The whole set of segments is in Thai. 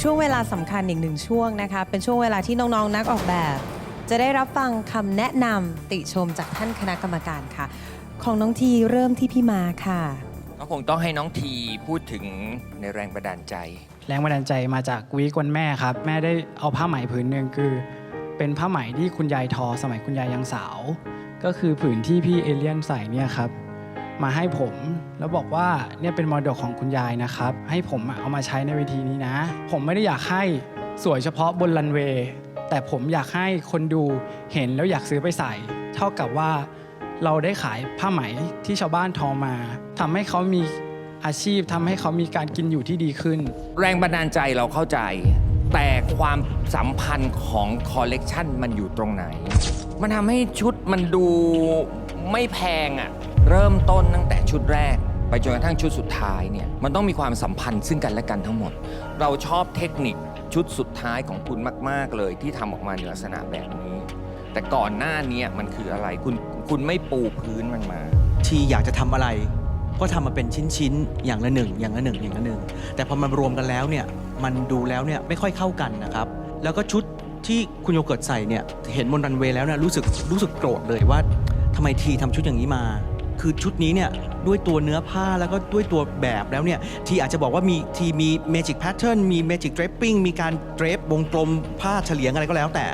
งช่วงเวลาสำคัญอีกหนึ่งช่วงนะคะ เป็นช่วงเวลาที่น้องๆนักออกแบบ จะได้รับฟังคำแนะนำติชมจากท่านคณะกรรมการค่ะ ของน้องทีเริ่มที่พี่มาค่ะ ก็คงต้องให้น้องทีพูดถึงในแรงบันดาลใจ แรงบันดาลใจมาจากวีควันแม่ครับ แม่ได้เอาผ้าไหมผืนหนึ่งคือ เป็นผ้าไหมที่คุณยายทอ สมัยคุณยายยังสาว ก็คือผืนที่พี่เอเลียนใส่เนี่ยครับ มาให้ผม แล้วบอกว่าเนี่ยเป็นมรดกของคุณยายนะครับ ให้ผมเอามาใช้ในเวทีนี้นะ ผมไม่ได้อยากให้สวยเฉพาะบนรันเวย์แต่ผมอยากให้คนดูเห็นแล้วอยากซื้อไปใส่ เท่ากับว่าเราได้ขายผ้าไหมที่ชาวบ้านทอมาทำให้เขามีอาชีพทำให้เขามีการกินอยู่ที่ดีขึ้น แรงบันดาลใจเราเข้าใจ แต่ความสัมพันธ์ของคอลเลกชันมันอยู่ตรงไหน มันทำให้ชุดมันดูไม่แพงอะ เริ่มต้นตั้งแต่ชุดแรก ไปจนกระทั่งชุดสุดท้ายเนี่ยมันต้องมีความสัมพันธ์ซึ่งกันและกันทั้งหมด เราชอบเทคนิคชุดสุดท้ายของคุณมาก ๆเลยที่ทำออกมาในลักษณะแบบนี้ แต่ก่อนหน้านี้มันคืออะไรคุณคุณไม่ปูพื้นมันมา ทีอยากจะทำอะไร ก็ทำมาเป็นชิ้นๆ อย่างละหนึ่งอย่างละหนึ่งอย่างละหนึ่งแต่พอมันรวมกันแล้วเนี่ยมันดูแล้วเนี่ยไม่ค่อยเข้ากันนะครับ แล้วก็ชุดที่คุณโยเกิร์ตใส่เนี่ยเห็นบนรันเวย์แล้วเนี่ยรู้สึกรู้สึกโกรธเลยว่าทำไมทีทำชุดอย่างนี้มา คือชุดนี้เนี่ยด้วยตัวเนื้อผ้าแล้วก็ด้วยตัวแบบแล้วเนี่ยทีอาจจะบอกว่ามีทีมี magic pattern มี magic draping มีการ drape วงกลมผ้าเฉลียงอะไรก็แล้วแต่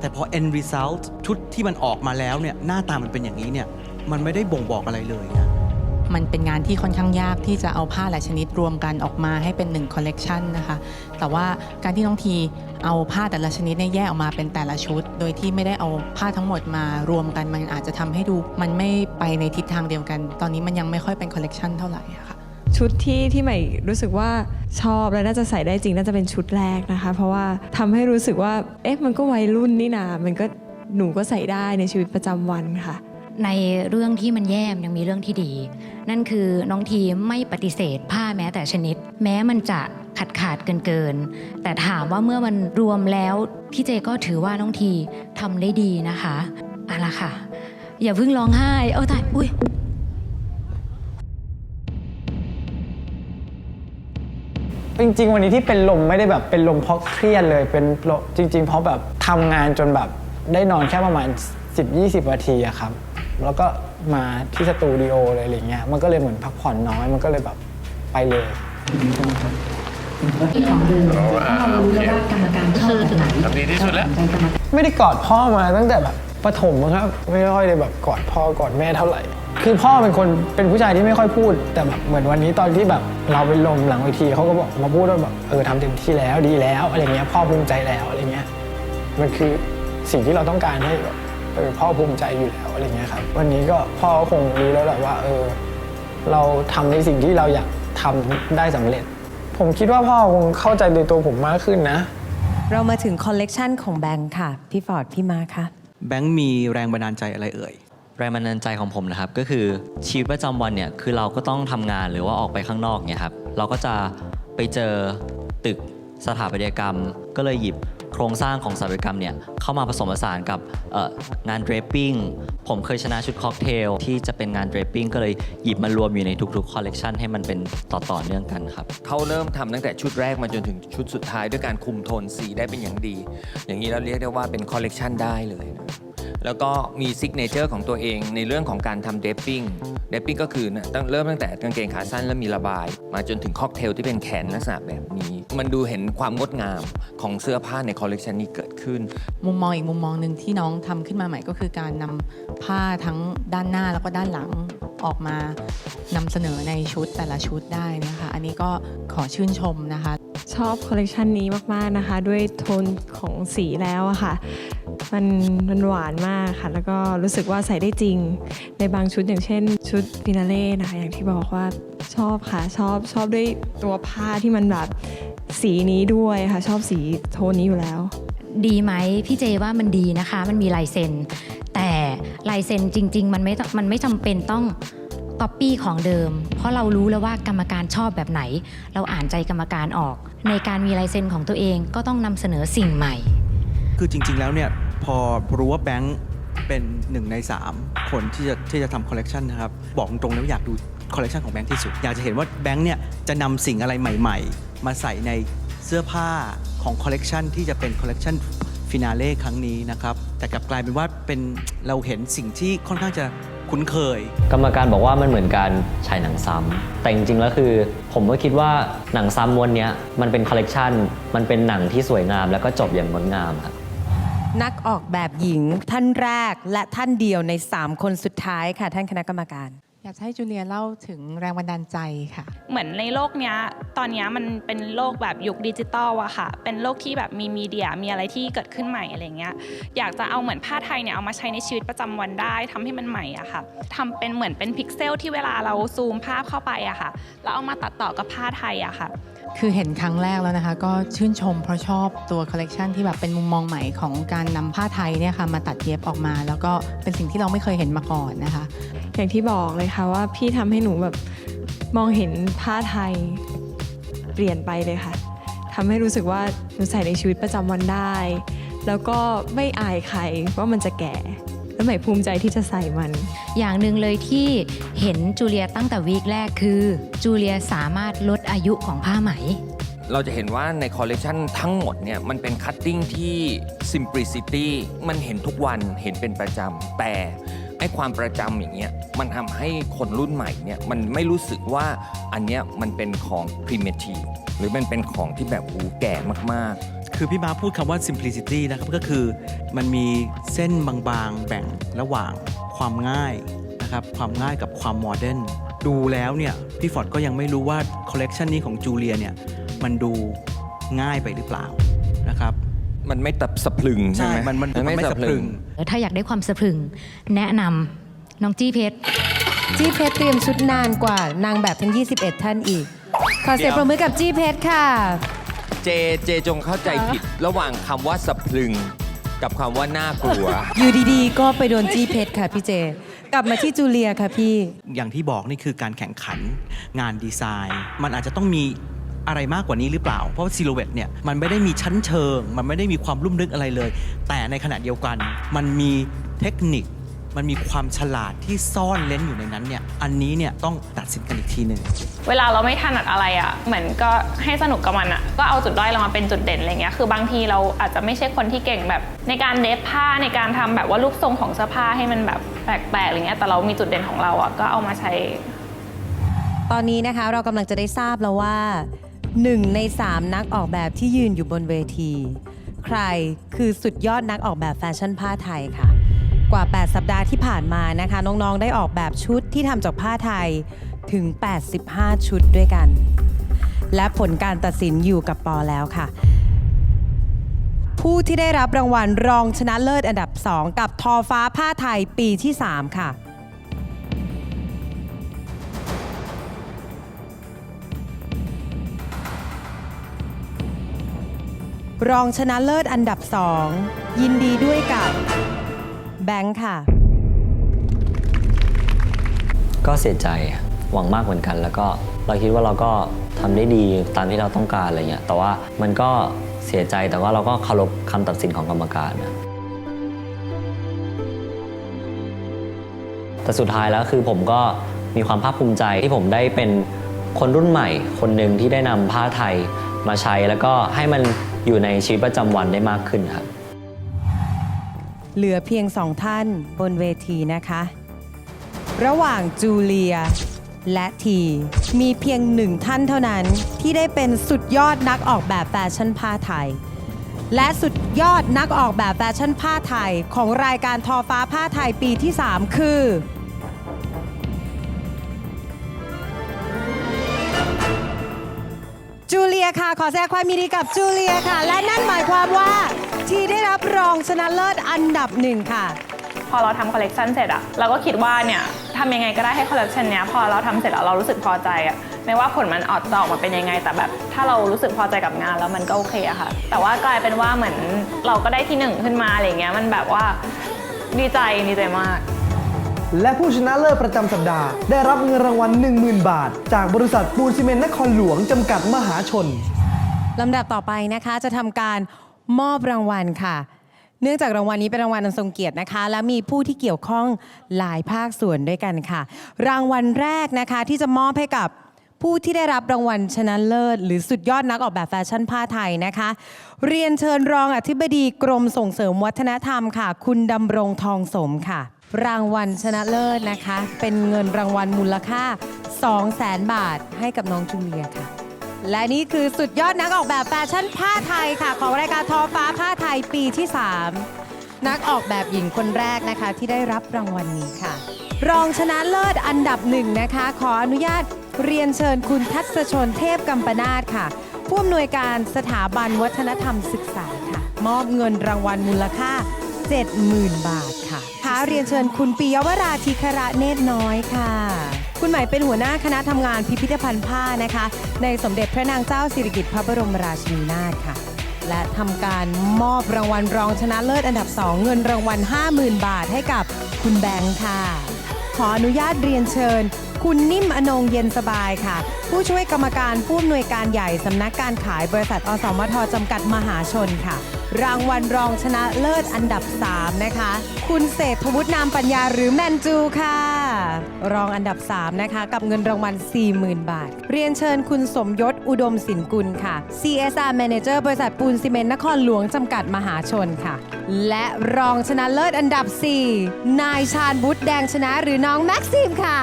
แต่พอ end result ชุดที่มันออกมาแล้วเนี่ยหน้าตามันเป็นอย่างนี้เนี่ยมันไม่ได้บ่งบอกอะไรเลยนะมันเป็นงานที่ค่อนข้างยากที่จะเอาผ้าหลายชนิดรวมกันออกมาให้เป็นหนึ่งคอลเลกชันนะคะ แต่ว่าการที่น้องที เอาผ้าแต่ละชนิดเนี่ยแยกออกมาเป็นแต่ละชุด โดยที่ไม่ได้เอาผ้าทั้งหมดมารวมกันมันอาจจะทำให้ดูมันไม่ไปในทิศทางเดียวกัน ตอนนี้มันยังไม่ค่อยเป็นคอลเลกชันเท่าไหร่ค่ะชุดที่ที่ใหม่รู้สึกว่าชอบและน่าจะใส่ได้จริงน่าจะเป็นชุดแรกนะคะ เพราะว่าทำให้รู้สึกว่าเอ๊ะมันก็วัยรุ่นนี่นามันก็หนูก็ใส่ได้ในชีวิตประจำวันค่ะ ในเรื่องที่มันแย่มยังมีเรื่องที่ดี นั่นคือน้องทีไม่ปฏิเสธผ้าแม้แต่ชนิด แม้มันจะ ขาดขาดเกินเกินๆแต่ถามว่าเมื่อมันรวมแล้วพี่เจก็ถือว่าน้องทีทำได้ดีนะคะอาละค่ะ อย่าเพิ่งร้องไห้ เออตายอุ้ยจริง ๆ วันนี้ที่เป็นลมไม่ได้แบบเป็นลมเพราะเครียดเลยเป็นจริง ๆ เพราะแบบทำงานจนแบบได้นอนแค่ประมาณ 10-20นาทีอะครับ แล้วก็มาที่สตูดิโอเลยอะไรเงี้ยมันก็เลยเหมือนพักผ่อนน้อยมันก็เลยแบบไปเลย ของเดิมเรารู้แล้วว่ากรรมการชอบแบบไหนทำดีที่สุดแล้วไม่ได้กอดพ่อมาตั้งแต่แบบประถมอะครับ ไม่ค่อยได้แบบกอดพ่อกอดแม่เท่าไหร่ คือพ่อเป็นคนเป็นผู้ชายที่ไม่ค่อยพูด แต่แบบเหมือนวันนี้ตอนที่แบบเราเป็นลมหลังเวทีเขาก็บอกมาพูดว่าแบบเออทำเต็มที่แล้วดีแล้วอะไรเงี้ยพ่อภูมิใจแล้วอะไรเงี้ยมันคือสิ่งที่เราต้องการให้แบบเออพ่อภูมิใจอยู่แล้วอะไรเงี้ยครับวันนี้ก็พ่อก็คงรู้แล้วแหละว่า เออ เราทำในสิ่งที่เราอยากทำได้สำเร็จ ผมคิดว่าพ่อคงเข้าใจในตัวผมมากขึ้นนะ เรามาถึงคอลเลกชันของแบงค์ค่ะ พี่ฟอร์ดพี่มาค่ะ แบงค์มีแรงบันดาลใจอะไรเอ่ย แรงบันดาลใจของผมนะครับ ก็คือชีวิตประจำวันเนี่ยคือเราก็ต้องทำงานหรือว่าออกไปข้างนอกเนี่ยครับ เราก็จะไปเจอตึกสถาปัตยกรรม ก็เลยหยิบ โครงสร้างของสถาปัตยกรรมเนี่ยเข้ามาผสมผสานกับงานเดรปปิ้งผมเคยชนะชุดค็อกเทลที่จะเป็นงานเดรปปิ้งก็เลยหยิบมารวมอยู่ในทุกๆคอลเลกชันให้มันเป็นต่อๆเนื่องกันครับเขาเริ่มทำตั้งแต่ชุดแรกมาจนถึงชุดสุดท้ายด้วยการคุมโทนสีได้เป็นอย่างดี อย่างนี้เราเรียกได้ว่าเป็นคอลเลกชันได้เลยนะ แล้วก็มีซิกเนเจอร์ของตัวเองในเรื่องของการทำเดปปิ้งเดปปิ้งก็คือนะตั้งเริ่มตั้งแต่กางเกงขาสั้นแล้วมีระบาย มาจนถึงค็อกเทลที่เป็นแขนลักษณะแบบนี้ มันดูเห็นความงดงามของเสื้อผ้าในคอลเลกชันนี้เกิดขึ้น มุมมองอีกมุมมองหนึ่งที่น้องทำขึ้นมาใหม่ก็คือการนำผ้าทั้งด้านหน้าแล้วก็ด้านหลังออกมานำเสนอในชุดแต่ละชุดได้นะคะอันนี้ก็ขอชื่นชมนะคะ ชอบคอลเลกชันนี้มากๆนะคะ ด้วยโทนของสีแล้วอะค่ะ มันมันหวานมากค่ะ แล้วก็รู้สึกว่าใส่ได้จริง ในบางชุดอย่างเช่น ชุดฟินาเล่นะคะ อย่างที่บอกว่าชอบค่ะ ชอบชอบด้วยตัวผ้าที่มันแบบสีนี้ด้วยค่ะ ชอบสีโทนนี้อยู่แล้ว ดีไหมพี่เจว่ามันดีนะคะ มันมีลายเซ็นแต่ลายเซ็นจริง ๆ มันไม่ต้องมันไม่จำเป็นต้องก๊อปปี้ของเดิม เพราะเรารู้แล้วว่ากรรมการชอบแบบไหน เราอ่านใจกรรมการออก ในการมีลายเซ็นของตัวเองก็ต้องนำเสนอสิ่งใหม่ คือจริง ๆ แล้วเนี่ย พอรู้ว่าแบงค์เป็นหนึ่งใน 3 คนที่จะที่จะทำคอลเลกชันนะครับ บอกตรงๆแล้วาอยากดูคอลเลกชันของแบงค์ที่สุด อยากจะเห็นว่าแบงค์เนี่ยจะนำสิ่งอะไรใหม่ ๆ มาใส่ในเสื้อผ้าของคอลเลกชันที่จะเป็นคอลเลกชันฟินาเล่ครั้งนี้นะครับ แต่กลับกลายเป็นว่าเป็นเราเห็นสิ่งที่ค่อนข้างจะคุ้นเคย กรรมการบอกว่ามันเหมือนการฉายหนังซ้ำแต่จริงๆแล้วคือ ผมก็คิดว่าหนังซ้ำม้วนเนี้ยมันเป็นคอลเลกชันมันเป็นหนังที่สวยงามแล้วก็จบอย่างงดงามครับ นักออกแบบหญิงท่านแรกและท่านเดียวใน 3 คนสุดท้ายค่ะ ท่านคณะกรรมการ อยากจะให้จูเลียเล่าถึงแรงบันดาลใจค่ะ เหมือนในโลกเนี้ยตอนเนี้ยมันเป็นโลกแบบยุคดิจิตอลอะค่ะ เป็นโลกที่แบบมีมีเดียมีอะไรที่เกิดขึ้นใหม่อะไรเงี้ยอยากจะเอาเหมือนผ้าไทยเนี่ยเอามาใช้ในชีวิตประจำวันได้ทำให้มันใหม่อะค่ะทำเป็นเหมือนเป็นพิกเซลที่เวลาเราซูมภาพเข้าไปอะค่ะแล้วเอามาตัดต่อกับผ้าไทยอะค่ะ คือเห็นครั้งแรกแล้วนะคะ ก็ชื่นชมเพราะชอบตัวคอลเลกชันที่แบบเป็นมุมมองใหม่ของการนำผ้าไทยเนี่ยค่ะมาตัดเย็บออกมา แล้วก็เป็นสิ่งที่เราไม่เคยเห็นมาก่อนนะคะ อย่างที่บอกเลยค่ะว่าพี่ทำให้หนูแบบมองเห็นผ้าไทยเปลี่ยนไปเลยค่ะทำให้รู้สึกว่าหนูใส่ในชีวิตประจำวันได้ แล้วก็ไม่อายใครว่ามันจะแก่ แล้วใหม่ภูมิใจที่จะใส่มัน อย่างหนึ่งเลยที่เห็นจูเลียตั้งแต่วีคแรกคือจูเลียสามารถลดอายุของผ้าไหม เราจะเห็นว่าในคอลเลกชันทั้งหมดเนี่ยมันเป็นคัตติ้งที่ simplicity มันเห็นทุกวันเห็นเป็นประจำแต่ไอ้ความประจำอย่างเงี้ยมันทำให้คนรุ่นใหม่เนี่ยมันไม่รู้สึกว่าอันเนี้ยมันเป็นของ primitive หรือมันเป็นของที่แบบหูแก่มากคือพี่มาพูดคำว่า simplicity นะครับก็คือมันมีเส้นบางๆ แบ่งระหว่างความง่ายนะครับความง่ายกับความโมเดิร์นดูแล้วเนี่ยพี่ฟอร์ดก็ยังไม่รู้ว่าคอลเลกชันนี้ของจูเลียเนี่ยมันดูง่ายไปหรือเปล่า มันไม่ตับสะพลึงใช่ไหมมันมันมันไม่สะพรึง ถ้าอยากได้ความสะพรึง แนะนำน้องจี้เพชร จี้เพชรเตรียมชุดนานกว่านางแบบทั้ง 21 ท่านอีก ขอเสียงปรบมือกับจี้เพชรค่ะ เจเจจงเข้าใจผิดระหว่างคำว่าสะพลึง กับคำว่าน่ากลัว อยู่ดีๆ ก็ไปโดนจี้เพชรค่ะพี่เจ กลับมาที่จูเลียค่ะพี่ อย่างที่บอกนี่คือการแข่งขันงานดีไซน์ มันอาจจะต้องมี อะไรมากกว่านี้หรือเปล่า เพราะว่าซิลูเวตเนี่ยมันไม่ได้มีชั้นเชิง มันไม่ได้มีความลุ่มลึกอะไรเลย แต่ในขณะเดียวกัน มันมีเทคนิค มันมีความฉลาดที่ซ่อนเล้นอยู่ในนั้นเนี่ยอันนี้เนี่ยต้องตัดสินกันอีกทีหนึ่ง เวลาเราไม่ถนัดอะไรอะ่ะเหมือนก็ให้สนุกกับมันอะ่ะ ก็เอาจุดด้อยเรามาเป็นจุดเด่นอะไรเงี้ย คือบางทีเราอาจจะไม่ใช่คนที่เก่งแบบ ในการเดฟผ้าในการทำแบบว่ารูปทรงของเสื้อผ้าให้มันแบบแปลกๆอะไรเงี้ย แต่เรามีจุดเด่นของเราอะ่ะก็เอามาใช้ ตอนนี้นะคะเรากำลังจะได้ทราบแล้วว่า หนึ่งใน3นักออกแบบที่ยืนอยู่บนเวที ใครคือสุดยอดนักออกแบบแฟชั่นผ้าไทยค่ะ กว่า 8 สัปดาห์ที่ผ่านมานะคะ น้องๆ ได้ออกแบบชุดที่ทำจากผ้าไทยถึง 85 ชุดด้วยกัน และผลการตัดสินอยู่กับปอแล้วค่ะ ผู้ที่ได้รับรางวัลรองชนะเลิศอันดับ 2 กับทอฟ้าผ้าไทยปีที่ 3 ค่ะ รองชนะเลิศอันดับ 2 ยินดีด้วยกับ แบงค์ค่ะ ก็เสียใจหวังมากเหมือนกัน แล้วก็เราคิดว่าเราก็ทำได้ดีตามที่เราต้องการอะไรเงี้ยแต่ว่ามันก็เสียใจแต่ว่าเราก็เคารพคำตัดสินของกรรมการนะแต่สุดท้ายแล้วคือผมก็มีความภาคภูมิใจที่ผมได้เป็นคนรุ่นใหม่ คนหนึ่งที่ได้นำผ้าไทยมาใช้แล้วก็ให้มัน อยู่ในชีวิตประจำวันได้มากขึ้นครับ เหลือเพียงสองท่านบนเวทีนะคะ ระหว่างจูเลีย และที มีเพียงหนึ่งท่านเท่านั้นที่ได้เป็นสุดยอดนักออกแบบแฟชั่นผ้าไทย และสุดยอดนักออกแบบแฟชั่นผ้าไทย ของรายการทอฟ้าผ้าไทยปีที่ 3 คือ จูเลียค่ะ ขอแสดงความยินดีกับจูเลียค่ะ และนั่นหมายความว่า ที่ได้รับรองชนะเลิศอันดับหนึ่งค่ะ พอเราทำคอลเลกชันเสร็จอะเราก็คิดว่าเนี่ยทำยังไงก็ได้ให้คอลเลกชันเนี้ยพอเราทำเสร็จแล้วเรารู้สึกพอใจอะไม่ว่าผลมันออกจะออกมาเป็นยังไง แต่แบบถ้าเรารู้สึกพอใจกับงานแล้วมันก็โอเคอะค่ะ แต่ว่ากลายเป็นว่าเหมือนเราก็ได้ที่หนึ่งขึ้นมาอะไรเงี้ยมันแบบว่าดีใจดีใจมาก และผู้ชนะเลิศประจำสัปดาห์ ได้รับเงินรางวัล 10,000 บาท จากบริษัทปูนซีเมนต์นครหลวงจำกัดมหาชน ลำดับต่อไปนะคะจะทำการมอบรางวัลค่ะ เนื่องจากรางวัลนี้เป็นรางวัลอันทรงเกียรตินะคะ และมีผู้ที่เกี่ยวข้องหลายภาคส่วนด้วยกันค่ะ รางวัลแรกนะคะที่จะมอบให้กับผู้ที่ได้รับรางวัลชนะเลิศ หรือสุดยอดนักออกแบบแฟชั่นผ้าไทยนะคะ เรียนเชิญรองอธิบดีกรมส่งเสริมวัฒนธรรมค่ะ คุณดำรงทองสมค่ะ รางวัลชนะเลิศนะคะ เป็นเงินรางวัลมูลค่า 200,000 บาทให้กับน้องจูเลียค่ะ และนี่คือสุดยอดนักออกแบบแฟชั่นผ้าไทยค่ะ ของรายการทอฟ้าผ้าไทยปีที่ 3 นักออกแบบหญิงคนแรกนะคะ ที่ได้รับรางวัลนี้ค่ะ รองชนะเลิศอันดับหนึ่งนะคะ ขออนุญาตเรียนเชิญคุณทัศชนเทพกัมปนาตค่ะ ผู้อำนวยการสถาบันวัฒนธรรมศึกษาค่ะ มอบเงินรางวัลมูลค่า 70,000 บาท เรียนเชิญคุณปิยวราธิคระเนตรน้อยค่ะ คุณหมายเป็นหัวหน้าคณะทำงานพิพิธภัณฑ์ผ้านะคะ ในสมเด็จพระนางเจ้าสิริกิติ์พระบรมราชินีนาถค่ะ และทำการมอบรางวัลรองชนะเลิศอันดับ 2 เงินรางวัล 50,000 บาทให้กับคุณแบงค์ค่ะ ขออนุญาตเรียนเชิญ คุณนิ่มอนงเย็นสบายค่ะ ผู้ช่วยกรรมการผู้อำนวยการใหญ่สำนักการขายบริษัทอสมทจำกัดมหาชนค่ะ รางวัลรองชนะเลิศอันดับ 3 นะคะ คุณเศรษฐวุฒินามปัญญาหรือแมนจูค่ะ รองอันดับ 3 นะคะ กับเงินรางวัล 40,000 บาท เรียนเชิญคุณสมยศอุดมสินกุลค่ะ CSR Manager บริษัทปูนซีเมนต์นครหลวงจำกัดมหาชนค่ะ และรองชนะเลิศอันดับ 4 นายชาญบุตรแดงชนะหรือน้องแม็กซิมค่ะ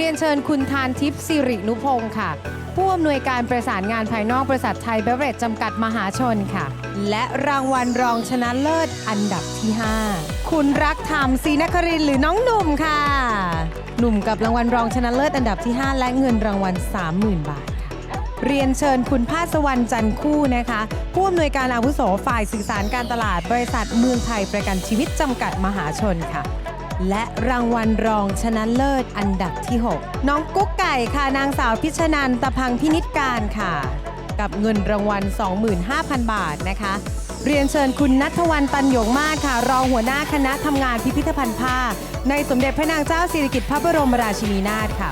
เรียนเชิญคุณทานทิพย์สิรินุพงศ์ค่ะ ผู้อำนวยการประสานงานภายนอกบริษัทไทยเบเวอเรจจำกัดมหาชนค่ะ และรางวัลรองชนะเลิศอันดับที่ 5 คุณรักธรรมศรีนครินทร์หรือน้องหนุ่มค่ะ หนุ่มกับรางวัลรองชนะเลิศอันดับที่ 5 และเงินรางวัล 30,000 บาทเรียนเชิญคุณภาสวรรณจันคู่นะคะ ผู้อำนวยการอาวุโสฝ่ายสื่อสารการตลาด บริษัทเมืองไทยประกันชีวิตจำกัดมหาชนค่ะ และรางวัลรองชนะเลิศอันดับที่ 6 น้องกุ๊กไก่ค่ะนางสาวพิชนันตะพังพินิจการค่ะ กับเงินรางวัล 25,000 บาทนะคะ เรียนเชิญคุณนัทวันตันหยงมาศค่ะ รองหัวหน้าคณะทำงานพิพิธภัณฑ์ผ้า ในสมเด็จพระนางเจ้าสิริกิติ์พระบรมราชินีนาถค่ะ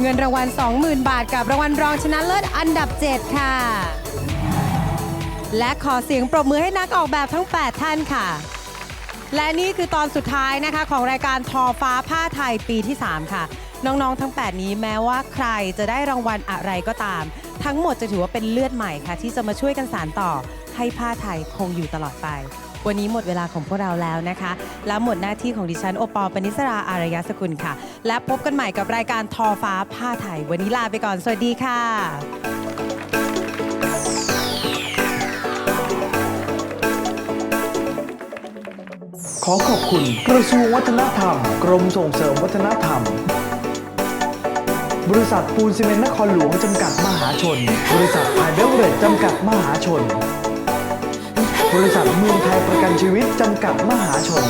เงินรางวัล 20,000 บาท กับรางวัลรองชนะเลิศอันดับ 7 ค่ะ และขอเสียงปรบมือให้นักออกแบบทั้ง 8 ท่านค่ะ และนี่คือตอนสุดท้ายนะคะของรายการทอฟ้าผ้าไทยปีที่ 3 ค่ะ น้องๆทั้ง 8 นี้แม้ว่าใครจะได้รางวัลอะไรก็ตาม ทั้งหมดจะถือว่าเป็นเลือดใหม่ค่ะ ที่จะมาช่วยกันสานต่อ ให้ผ้าไทยคงอยู่ตลอดไป วันนี้หมดเวลาของพวกเราแล้วนะคะ และหมดหน้าที่ของดิฉันโอปอล์ปนิสราอารยสกุลค่ะ และพบกันใหม่กับรายการทอฟ้าผ้าไทย วันนี้ลาไปก่อนสวัสดีค่ะ อขอบคุณ กระทรวงวัฒนธรรม กรมส่งเสริมวัฒนธรรม บริษัทปูนซีเมนต์นครหลวงจำกัดมหาชน บริษัทไทยเบลเรดจำกัดมหาชน บริษัทเมืองไทยประกันชีวิตจำกัดมหาชน